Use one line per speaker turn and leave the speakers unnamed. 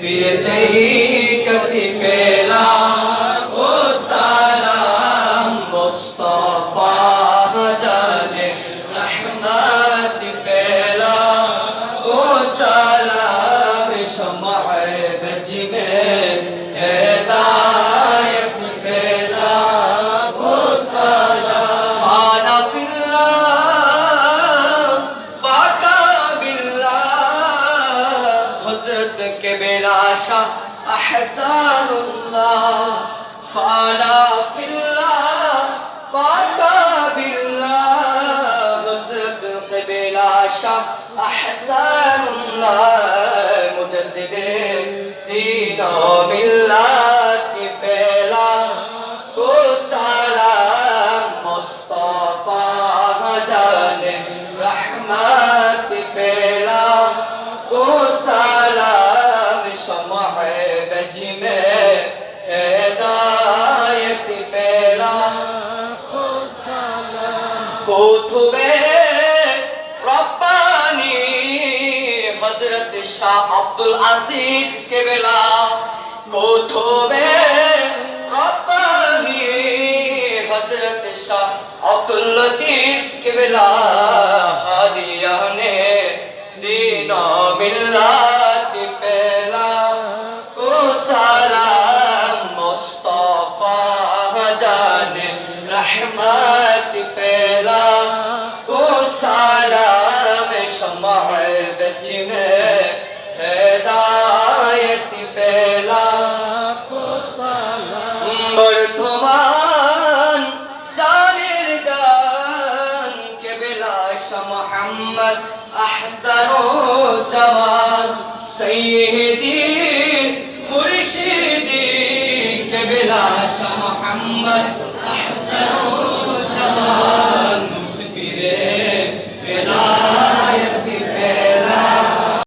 फिरते कली पे حضرت کے بلاشا احسان اللہ فانا فی اللہ ماتا باللہ حضرت کے بلاشا احسان اللہ مجدد دین و ملت پہلا کو سلام مصطفیٰ جان رحمت সাথে শাহ আব্দুল কেবেলা কোথবে রব্বানি। হযরত শাহ আব্দুল লতিফ কেবেলা হাদিয়ানে দিন মিল্লাত পেলা। কো সালাম মুস্তাফা জানে রহমত পেলা। কো সালাম محمد أحسن تمام سيدي مرشدي قبل محمد أحسن